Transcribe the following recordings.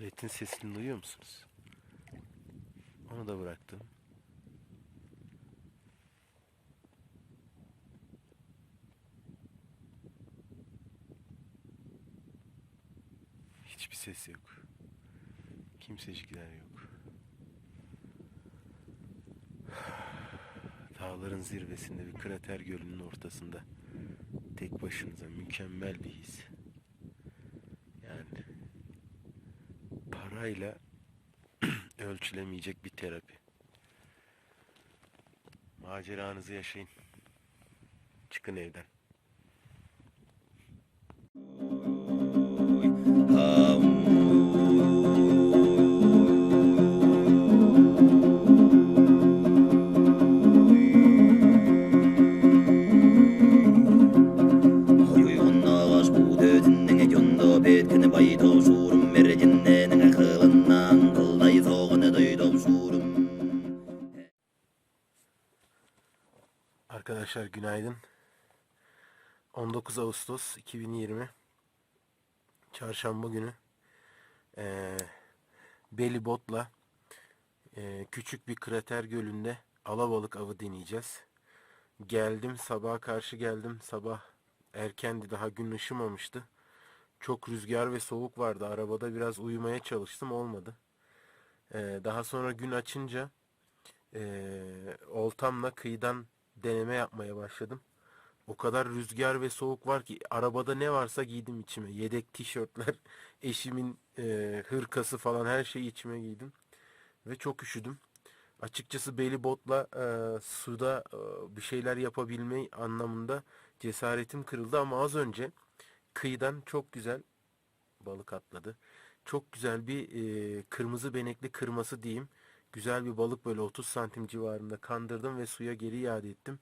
Aletin sesini duyuyor musunuz? Onu da bıraktım. Hiçbir ses yok. Kimsecikler yok. Dağların zirvesinde bir krater gölünün ortasında tek başınıza mükemmel bir his. Parayla ölçülemeyecek bir terapi. Maceranızı yaşayın. Çıkın evden. Arkadaşlar günaydın. 19 Ağustos 2020 Çarşamba günü eee Beli Bot'la eee, küçük bir krater gölünde alabalık avı deneyeceğiz. Geldim sabaha karşı geldim. Sabah erkendi daha gün ışımamıştı. Çok rüzgar ve soğuk vardı. Arabada biraz uyumaya çalıştım olmadı. Eee, daha sonra gün açınca eee oltamla kıyıdan deneme yapmaya başladım. O kadar rüzgar ve soğuk var ki arabada ne varsa giydim içime. Yedek tişörtler, eşimin eee, hırkası falan her şeyi içime giydim. Ve çok üşüdüm. Açıkçası beli botla eee, suda eee, bir şeyler yapabilme anlamında cesaretim kırıldı ama az önce kıyıdan çok güzel balık atladı. Çok güzel bir eee, kırmızı benekli kırması diyeyim. Güzel bir balık böyle 30 santim civarında kandırdım ve suya geri iade ettim.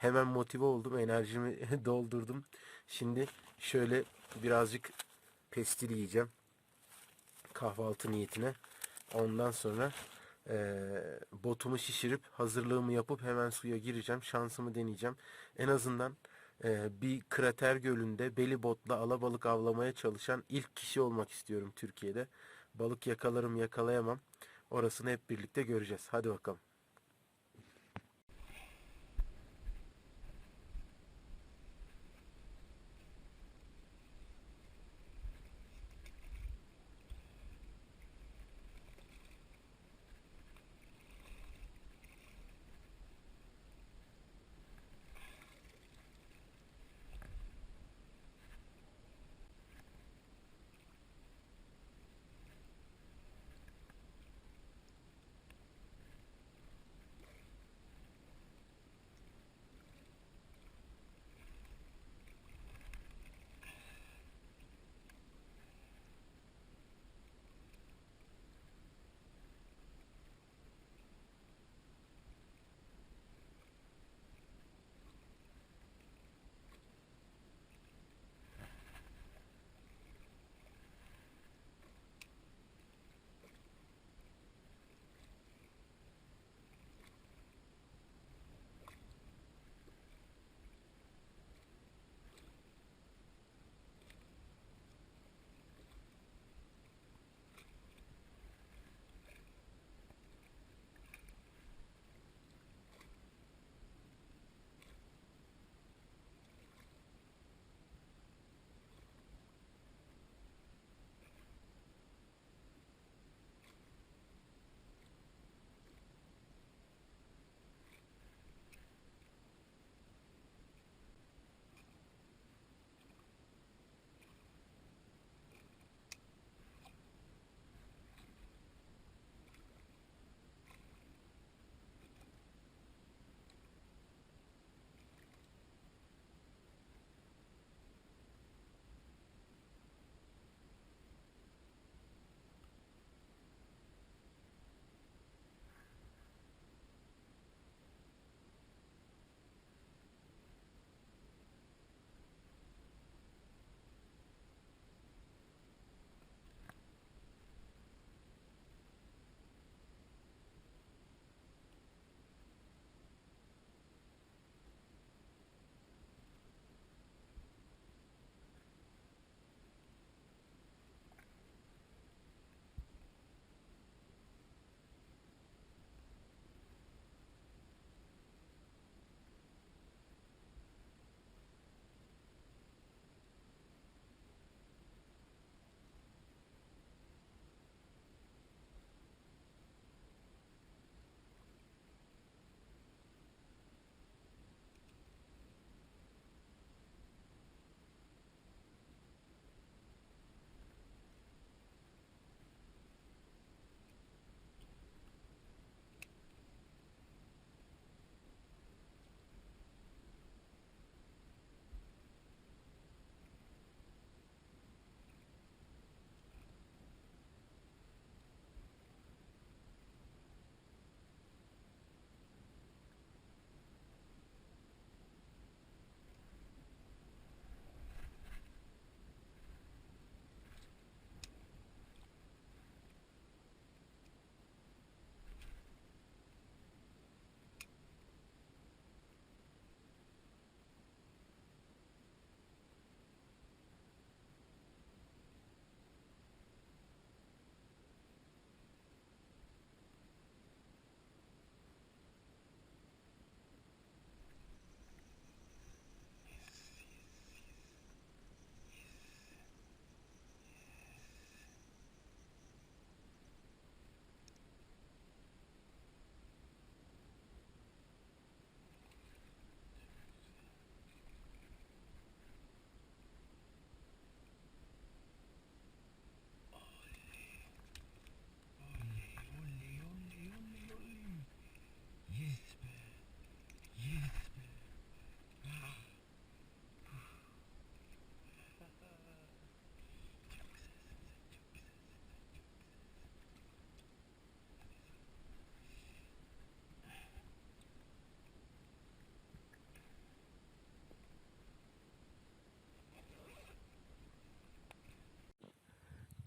Hemen motive oldum, enerjimi doldurdum. Şimdi şöyle birazcık pestil yiyeceğim. Kahvaltı niyetine. Ondan sonra eee, botumu şişirip hazırlığımı yapıp hemen suya gireceğim. Şansımı deneyeceğim. En azından eee, bir krater gölünde beli botla alabalık avlamaya çalışan ilk kişi olmak istiyorum Türkiye'de. Balık yakalarım yakalayamam. Orasını hep birlikte göreceğiz. Hadi bakalım.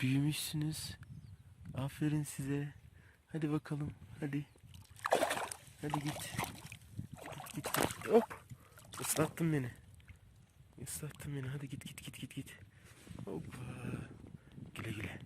Büyümüşsünüz. Aferin size. Hadi bakalım. Hadi. Hadi git. Git git git. Hop. Islattın beni. Islattın beni. Hadi git git git git git. Hoppa. Güle güle.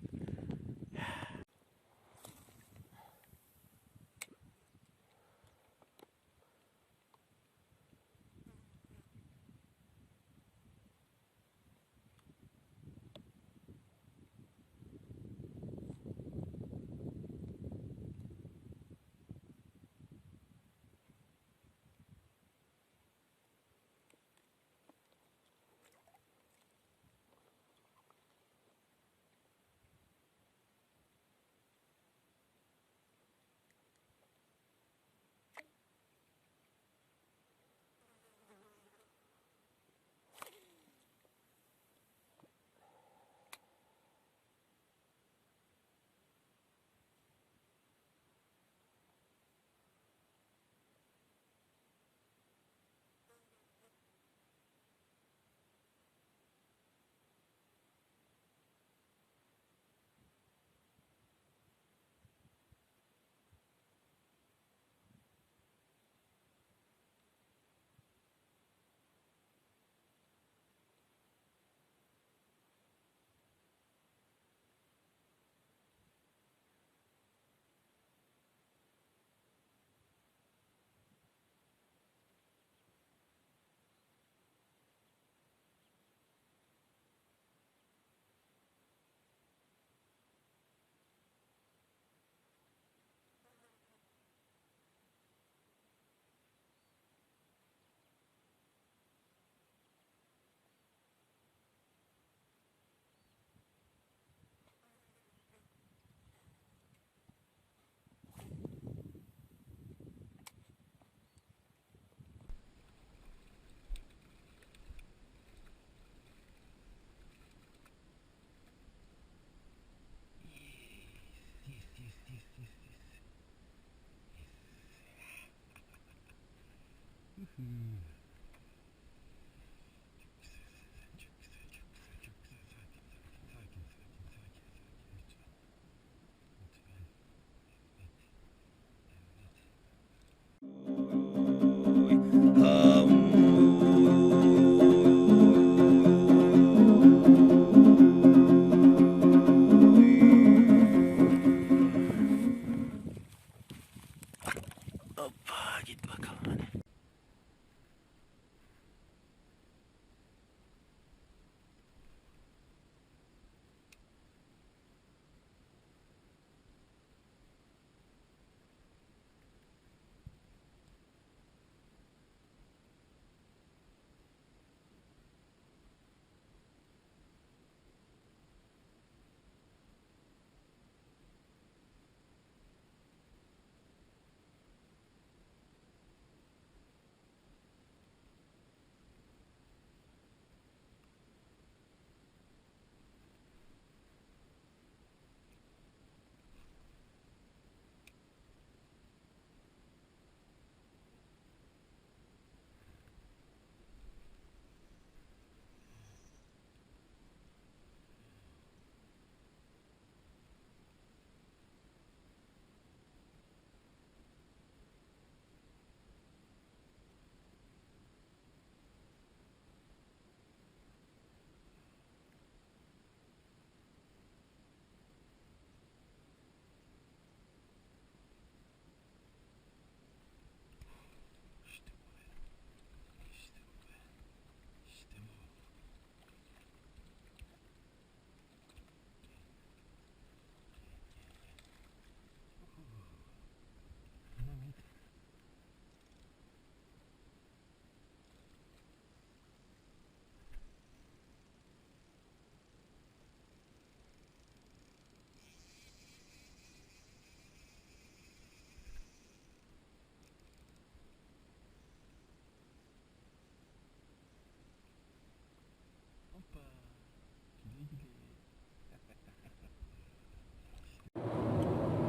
Hoppa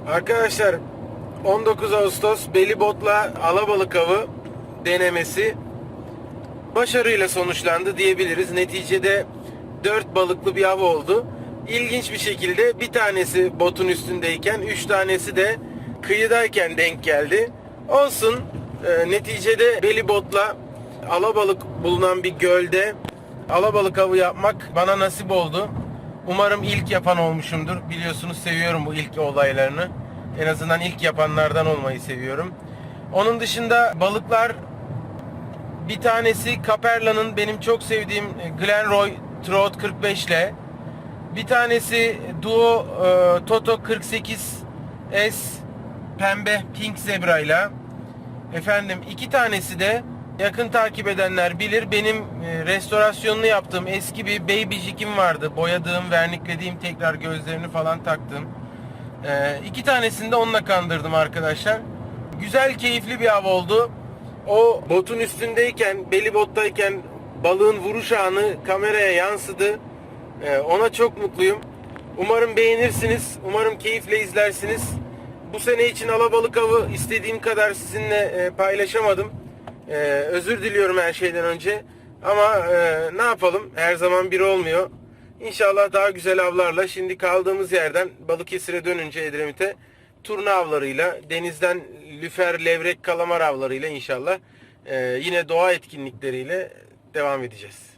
Arkadaşlar 19 Ağustos Belibot'la Alabalık avı denemesi başarıyla sonuçlandı diyebiliriz. Neticede 4 balıklı bir av oldu. ilginç bir şekilde bir tanesi botun üstündeyken üç tanesi de kıyıdayken denk geldi. Olsun e, neticede beli botla alabalık bulunan bir gölde alabalık avı yapmak bana nasip oldu. Umarım ilk yapan olmuşumdur. Biliyorsunuz seviyorum bu ilk olaylarını. En azından ilk yapanlardan olmayı seviyorum. Onun dışında balıklar bir tanesi Caperla'nın benim çok sevdiğim e, Glenroy Trout 45 ile bir tanesi Duo e, Toto 48 S pembe Pink Zebra ile efendim iki tanesi de yakın takip edenler bilir benim e, restorasyonunu yaptığım eski bir Baby Jig'im vardı. Boyadığım, verniklediğim tekrar gözlerini falan taktım. E, iki tanesini de onunla kandırdım arkadaşlar. Güzel, keyifli bir av oldu. O botun üstündeyken, beli bottayken balığın vuruş anı kameraya yansıdı. Ee, ona çok mutluyum. Umarım beğenirsiniz. Umarım keyifle izlersiniz. Bu sene için alabalık avı istediğim kadar sizinle e, paylaşamadım. Ee, özür diliyorum her şeyden önce. Ama e, ne yapalım? Her zaman bir olmuyor. İnşallah daha güzel avlarla şimdi kaldığımız yerden Balıkesir'e dönünce Edremit'e turna avlarıyla, denizden lüfer, levrek, kalamar avlarıyla inşallah e, yine doğa etkinlikleriyle devam edeceğiz.